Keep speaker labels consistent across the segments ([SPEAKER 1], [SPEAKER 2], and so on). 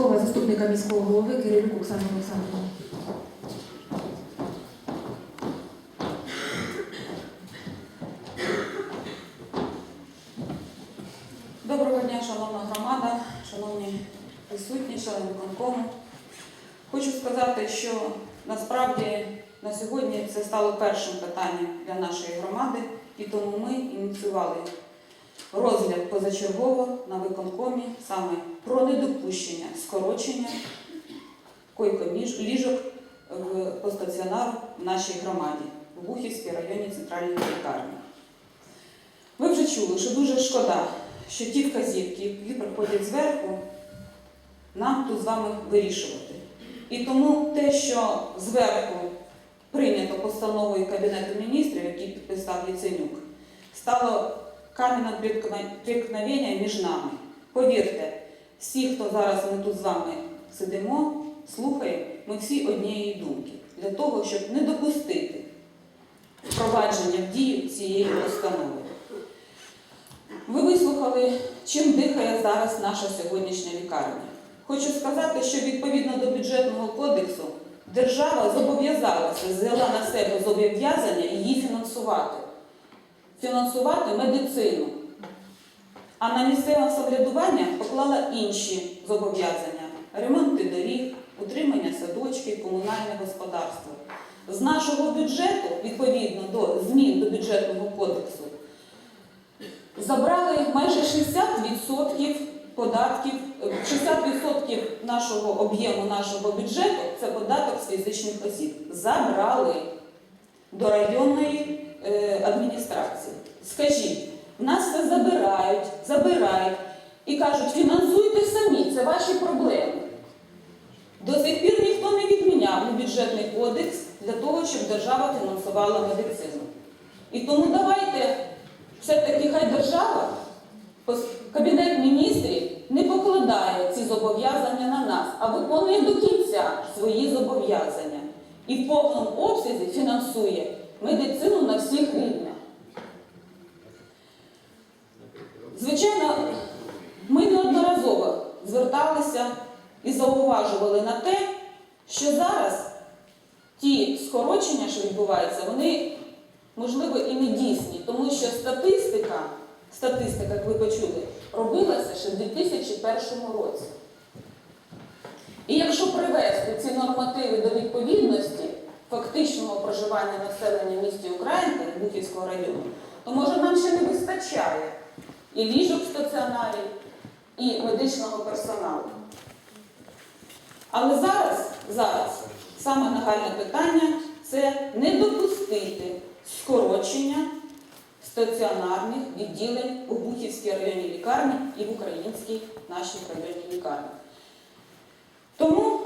[SPEAKER 1] слова заступника міського голови Кирилюк Оксану Олександрівну.
[SPEAKER 2] Доброго дня, шановна громада, шановні присутні, члени виконкому. Хочу сказати, що насправді на сьогодні це стало першим питанням для нашої громади, і тому ми ініціювали розгляд позачергово на виконкомі саме про недопущення скорочення койко-ліжок по стаціонару в нашій громаді в Бухівській районній центральній лікарні. Ви вже чули, що дуже шкода, що ті вказівки, які приходять зверху, нам тут з вами вирішувати. І тому те, що зверху прийнято постановою Кабінету міністрів, який підписав Ліценюк, стало каменем преткновення між нами. Повірте, всі, хто зараз ми тут з вами сидимо, слухаємо, ми всі однієї думки для того, щоб не допустити впровадження в дію цієї постанови. Ви вислухали, чим дихає зараз наша сьогоднішня лікарня. Хочу сказати, що відповідно до бюджетного кодексу держава зобов'язалася, взяла на себе зобов'язання її фінансувати. Фінансувати медицину. А на місцеве самоврядування поклала інші зобов'язання: ремонти доріг, утримання садочків, комунальне господарство. З нашого бюджету, відповідно до змін до бюджетного кодексу, забрали майже 60% податків, е, 60% нашого об'єму нашого бюджету це податок з фізичних осіб. Забрали до районної адміністрації. Скажіть, в нас це забирають, забирають і кажуть, фінансуйте самі, це ваші проблеми. До сих пір ніхто не відміняв бюджетний кодекс для того, щоб держава фінансувала медицину. І тому давайте все-таки хай держава, Кабінет міністрів не покладає ці зобов'язання на нас, а виконує до кінця свої зобов'язання і в повному обсязі фінансує медицину на всіх рівнях. Звичайно, ми неодноразово зверталися і зауважували на те, що зараз ті скорочення, що відбуваються, вони можливо і не дійсні, тому що статистика, статистика, як ви почули, робилася ще в 2001 році. І якщо привести ці нормативи до відповідності фактичного проживання населення в місті Українки Бухівського району, то може нам ще не вистачає і ліжок стаціонарі, і медичного персоналу. Але зараз, зараз саме нагальне питання це не допустити скорочення стаціонарних відділень у Бухівській районній лікарні і в українській нашій районній лікарні. Тому,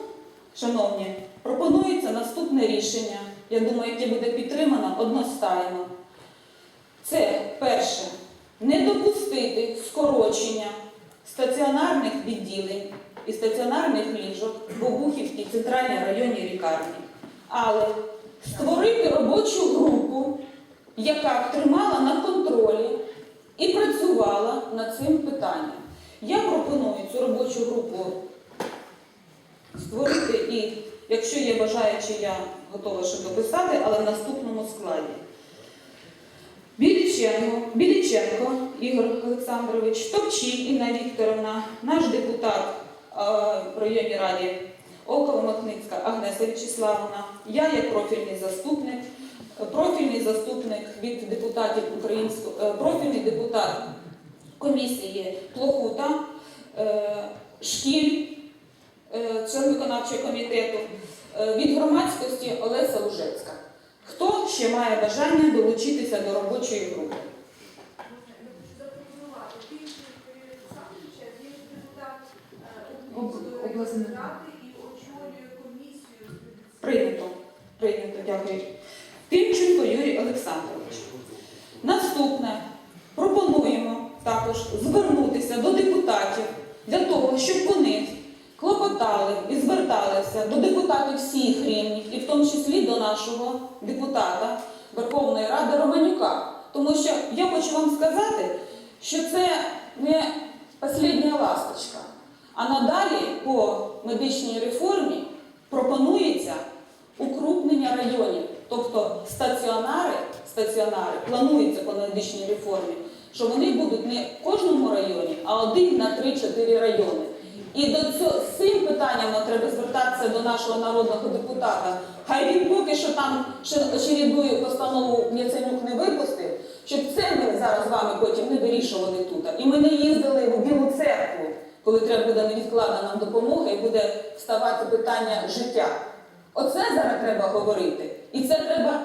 [SPEAKER 2] шановні, пропонується наступне рішення, я думаю, яке буде підтримано одностайно. Це перше, не допустити скорочення стаціонарних відділень і стаціонарних ліжок в Обухівській центральній районній лікарні, але створити робочу групу, яка тримала на контролі і працювала над цим питанням. Я пропоную цю робочу групу створити і, якщо є бажаючі, я готова ще дописати, але в наступному складі. Біліченко, Біліченко Ігор Олександрович, Топчій Інна Вікторовна, наш депутат е, в районній раді Олкова Махницька Агнеса Вячеславовна, я як профільний заступник, профільний заступник від депутатів українського, е, профільний депутат комісії Плохута, е, Шкіль, член виконавчого комітету, е, від громадськості Олеся Лужецька. Хто ще має бажання долучитися до робочої групи? Прийнято. Прийнято, дякую. Тимченко Юрій Олександрович. Наступне. Пропонуємо також звернутися до депутатів для того, щоб вони клопотали і зверталися до депутатів всіх рівнів, і в тому числі до нашого депутата Верховної Ради Романюка. Тому що я хочу вам сказати, що це не остання ласточка, А надалі по медичній реформі пропонується укрупнення районів, тобто стаціонари, стаціонари планується по медичній реформі, що вони будуть не в кожному районі, а один на 3-4 райони. І до цього з цим питанням нам треба звертатися до нашого народного депутата. Хай він поки що там ще постанову Яценюк не випустив, щоб це ми зараз з вами потім не вирішували тут. І ми не їздили в Білу церкву, коли треба буде невідкладна нам допомога і буде вставати питання життя. Оце зараз треба говорити. І це треба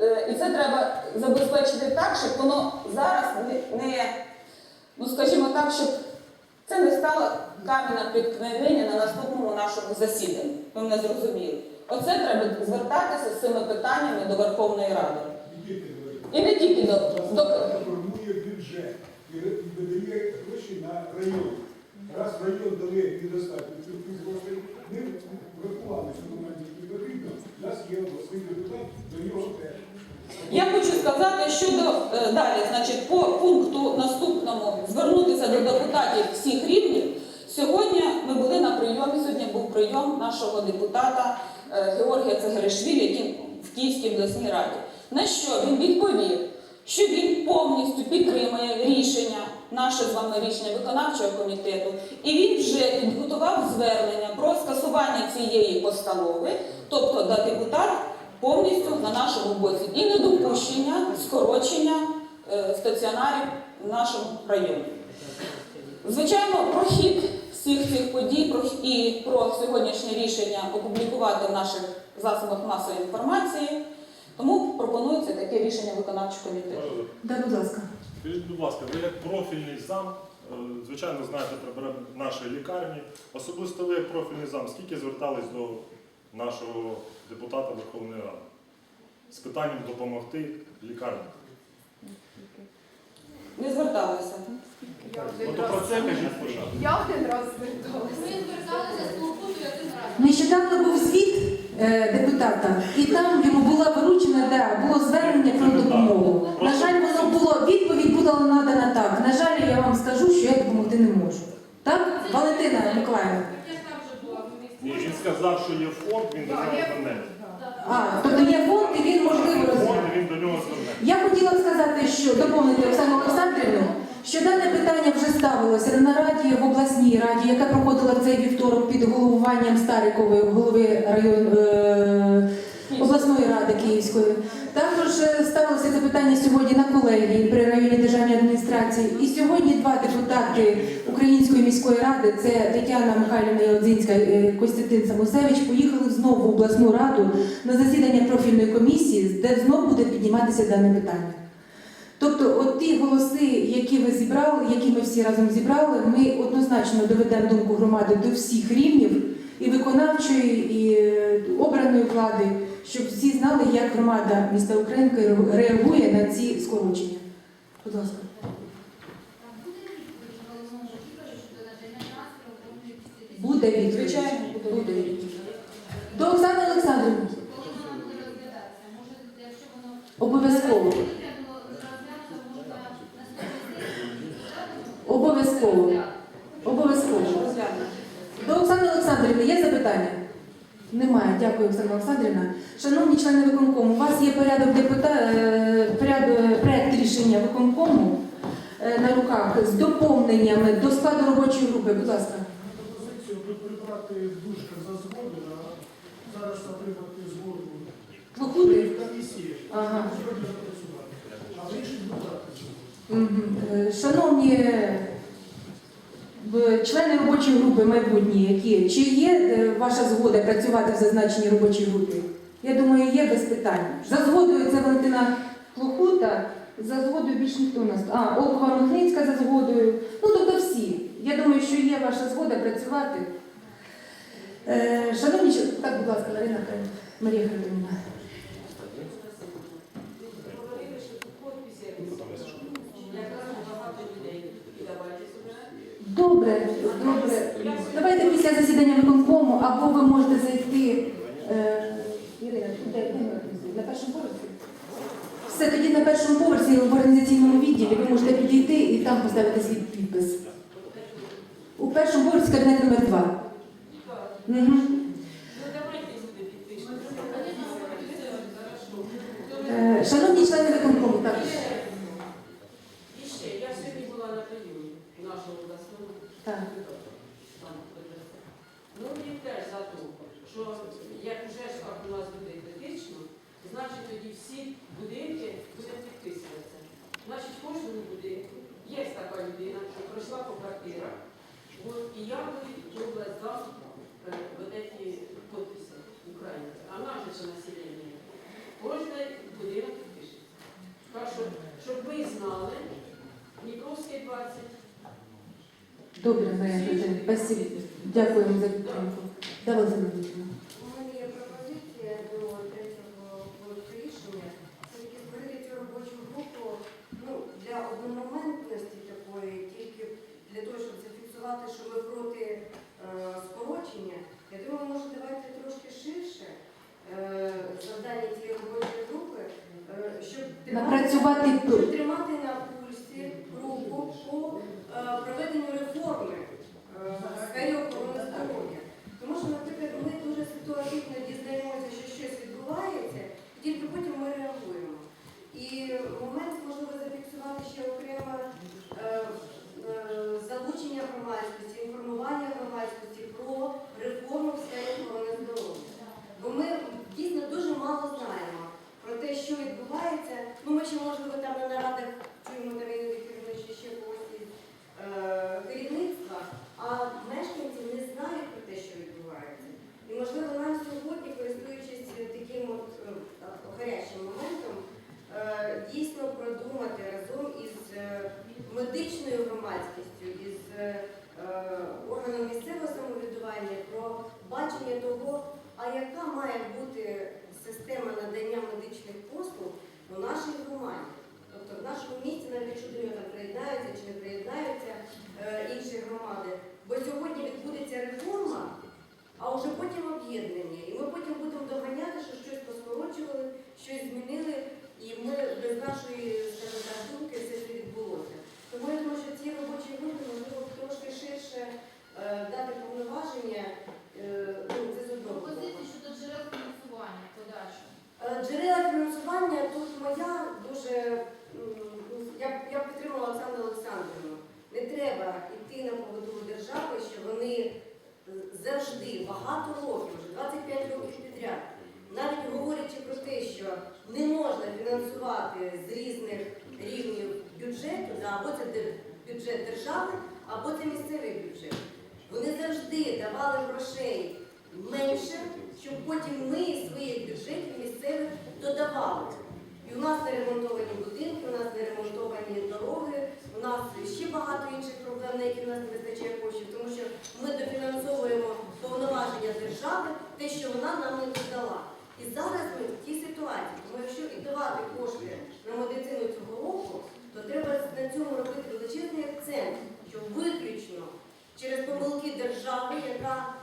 [SPEAKER 2] е, і це треба забезпечити так, щоб воно зараз не ну скажімо так, щоб це не стало камінем підкневення на наступному нашому засіданні. Ви мене зрозуміли. Оце треба звертатися з цими питаннями до Верховної Ради. І не тільки до,
[SPEAKER 3] формує бюджет і видає гроші на район. Раз район дали недостатньо кількість грошей, ми врахували, що команді не потрібно. У нас є обласний депутат, до нього теж.
[SPEAKER 2] Я хочу сказати щодо е, далі, значить, по пункту наступному звернутися до депутатів всіх рівнів. Сьогодні ми були на прийомі. Сьогодні був прийом нашого депутата е, Георгія Цагаришвілі, який в Київській обласній раді. На що він відповів, що він повністю підтримує рішення, наше з вами рішення виконавчого комітету, і він вже підготував звернення про скасування цієї постанови, тобто да, депутат повністю на нашому боці і недопущення скорочення е, стаціонарів в нашому районі. Звичайно, про хід всіх цих подій про, і про сьогоднішнє рішення опублікувати в наших засобах масової інформації. Тому пропонується таке рішення виконавчого комітету.
[SPEAKER 1] Да, будь ласка.
[SPEAKER 4] Скажіть, будь ласка, ви як профільний зам, е, звичайно, знаєте про нашої лікарні. Особисто ви як профільний зам, скільки звертались до нашого депутата Верховної Ради з питанням допомогти лікарні?
[SPEAKER 2] Не зверталися.
[SPEAKER 5] Я
[SPEAKER 4] Ну
[SPEAKER 5] один
[SPEAKER 4] то про
[SPEAKER 5] раз,
[SPEAKER 4] це кажіть спочатку.
[SPEAKER 5] я один раз зверталася.
[SPEAKER 6] Ми зверталися з полкою один раз.
[SPEAKER 1] Нещодавно був звіт е, депутата, і там йому була виручена, да, було звернення про допомогу. На жаль, воно було, відповідь була надана так. На жаль, я вам скажу, що я допомогти не можу. Так, Валентина Миколаївна?
[SPEAKER 6] Я ж там вже була в місті.
[SPEAKER 4] Ні, він сказав, що є фонд, він до
[SPEAKER 5] Так,
[SPEAKER 4] нього
[SPEAKER 5] я-
[SPEAKER 4] звернеться.
[SPEAKER 1] А, тобто є фонд, і він можливо
[SPEAKER 4] Фонд,
[SPEAKER 1] розглянути.
[SPEAKER 4] і він до нього звернеться.
[SPEAKER 1] Я хотіла б сказати, що доповнити Оксану Олександрівну, що дане питання вже ставилося на нараді в обласній в цей вівторок під головуванням Старикової, голови район, е, обласної ради Київської. Також е, ставилося це питання сьогодні на колегії при районній державній адміністрації. І сьогодні два депутати Української міської ради, це Тетяна Михайлівна Ялдзинська, е, Костянтин Самусевич, поїхали знову в обласну раду на засідання профільної комісії, де знову буде підніматися дане питання. Тобто, от ті голоси, які ви зібрали, які ми всі разом зібрали, ми однозначно доведемо думку громади до всіх рівнів і виконавчої, і е, обраної влади, щоб всі знали, як громада міста Українки реагує на ці скорочення. Будь ласка.
[SPEAKER 6] Буде відповідь головному лікарю, на день настрою оформлює 10 тисяч.
[SPEAKER 1] Буде відповідь.
[SPEAKER 2] Звичайно,
[SPEAKER 1] буде відповідь. До Оксани Олександрівни.
[SPEAKER 6] Коли воно буде розглядатися? Може, якщо воно
[SPEAKER 1] Обов'язково. Обов'язково. Обов'язково. До Оксани Олександрівни є запитання? Немає. Дякую, Оксана Олександрівна. Шановні члени виконкому, у вас є порядок депута... е, порядок, проект рішення виконкому е, на руках з доповненнями до складу робочої групи. Будь ласка.
[SPEAKER 3] Пропозицію прибрати в дужках за згоду, а зараз отримати згоду в комісії.
[SPEAKER 1] Ага.
[SPEAKER 3] Сьогодні запрацювати. А в інших додати.
[SPEAKER 1] Е, Шановні е, члени робочої групи майбутні, які чи є е, ваша згода працювати в зазначеній робочій групі? Я думаю, є без питань. За згодою це Валентина Плохута, за згодою більш ніхто у нас. А, Олкова Михницька за згодою. Ну, тобто всі. Я думаю, що є ваша згода працювати. Шановні, так, будь ласка, Марина Марія Христина.
[SPEAKER 7] Говорили, що тут подписи якраз багато людей. І давайте сюди.
[SPEAKER 1] Добре, добре. Давайте після засідання виконкому, або ви можете зайти. Е, Ірина, де, на першому поверсі? Все, тоді на першому поверсі в організаційному відділі ви можете підійти і там поставити свій підпис. У першому поверсі кабінет номер 2. Угу.
[SPEAKER 7] Ну давайте люди підпишемо.
[SPEAKER 1] Е, Шановні члени виконкому, так.
[SPEAKER 7] І ще, я сьогодні була на прийомі нашого обласного.
[SPEAKER 1] Так.
[SPEAKER 7] Там, ПДС. Ну, він теж за те, що як уже ж так у нас буде критично, значить тоді всі будинки будуть підписуватися. Значить, в кожному будинку є така людина, що пройшла по квартирах. От, і я в область дам е, вот эти подписи українців. А наше населення. Кожен будинок пише. Так що, щоб ви знали, Дніпровський 20,
[SPEAKER 1] Добре, Марія Петрівна. Дякуємо за підтримку. Дава Зиновична.
[SPEAKER 8] У мене є пропозиція до третього пункту рішення. Все-таки створити цю робочу групу ну, для одномоментності такої, тільки для того, щоб зафіксувати, що ми проти е, скорочення. Я думаю, може давайте трошки ширше е, завдання цієї робочої групи, е, щоб тримати-
[SPEAKER 1] Напрацювати тут.
[SPEAKER 8] щоб тримати на пульсі групу по е, проведенню реформи е, в сфері охорони здоров'я. Тому що, наприклад, ми дуже ситуативно дізнаємося, що щось відбувається, і тільки потім ми реагуємо. І момент можливо зафіксувати ще окремо е, е, залучення громадськості, інформування громадськості про реформу в сфері охорони здоров'я. Бо ми дійсно дуже мало знаємо про те, що відбувається. Ну, ми ще, можливо, там на нарадах чуємо там іноді керівничі ще когось із е, керівництва, а мешканці не знають про те, що відбувається. І, можливо, нам сьогодні, користуючись таким от, е, так, гарячим моментом, е, дійсно продумати разом із е, медичною громадськістю, із е, органом місцевого самоврядування про бачення того, а яка має бути система надання медичних послуг у нашій громаді. Тобто в нашому місті, навіть якщо нього приєднаються чи не приєднаються е, інші громади. Бо сьогодні відбудеться реформа, а вже потім об'єднання. І ми потім будемо доганяти, що щось поскорочували, щось змінили, і ми без нашої, думки все це відбулося. Тому я думаю, що цій робочій групі можливо трошки ширше е, дати повноваження. Е, ну, це з одного боку.
[SPEAKER 6] Пропозиції щодо джерел фінансування подальшого.
[SPEAKER 8] Е, Джерела фінансування тут моя дуже м, ну, я, б- я б підтримала Оксану Олександрівну. Не треба йти на поводу у держави, що вони е, завжди багато років, вже 25 років підряд, навіть говорячи про те, що не можна фінансувати з різних рівнів бюджету, або це бюджет держави, або це місцевий бюджет. Вони завжди давали грошей менше, щоб потім ми своїх бюджетів місцевих додавали. І у нас не ремонтовані будинки, у нас не ремонтовані дороги, у нас ще багато інших проблем, на які в нас не вистачає коштів, тому що ми дофінансовуємо повноваження держави, те, що вона нам не додала. І зараз ми в тій ситуації, тому якщо і давати кошти на медицину цього року, то треба на цьому робити величезний акцент, що виключно через помилки держави, яка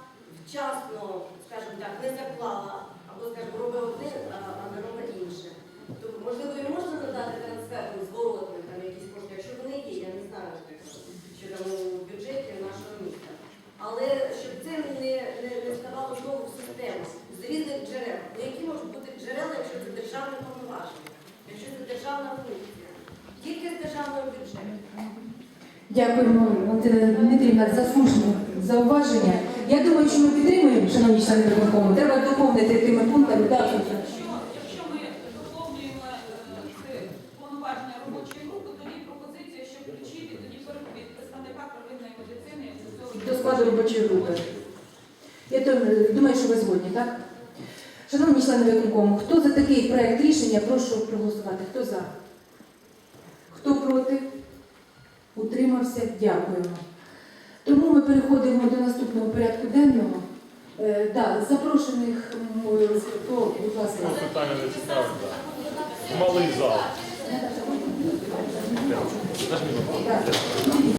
[SPEAKER 8] вчасно, скажімо так, не заклала, або, скажімо, робить одне, а а не робить інше. То, можливо, і можна надати трансфером зворотним там якісь кошти, якщо вони є, я не знаю, що там у бюджеті нашого міста. Але щоб це не, не, не ставало знову в систему з різних джерел. Ну які можуть бути джерела, якщо це державне повноваження, якщо це державна функція? Тільки з державного бюджету.
[SPEAKER 1] Дякуємо, Валентина Дмитрівна, за слушне зауваження. Я думаю, що ми підтримуємо, шановні члени виконкому. Треба доповнити тими пунктами. Так,
[SPEAKER 2] Якщо, якщо ми доповнюємо е, повноваження робочої групи, тоді пропозиція, що включити тоді від представника первинної медицини
[SPEAKER 1] до складу робочої групи. Я то- думаю, що ви згодні, так? Шановні члени виконкому, хто за такий проект рішення, прошу проголосувати. Хто за? Хто проти? Утримався? Дякуємо. Тому ми переходимо до наступного порядку денного. Е, да, запрошених, м, хто, будь ласка.
[SPEAKER 4] Питання не цікаве. Малий зал.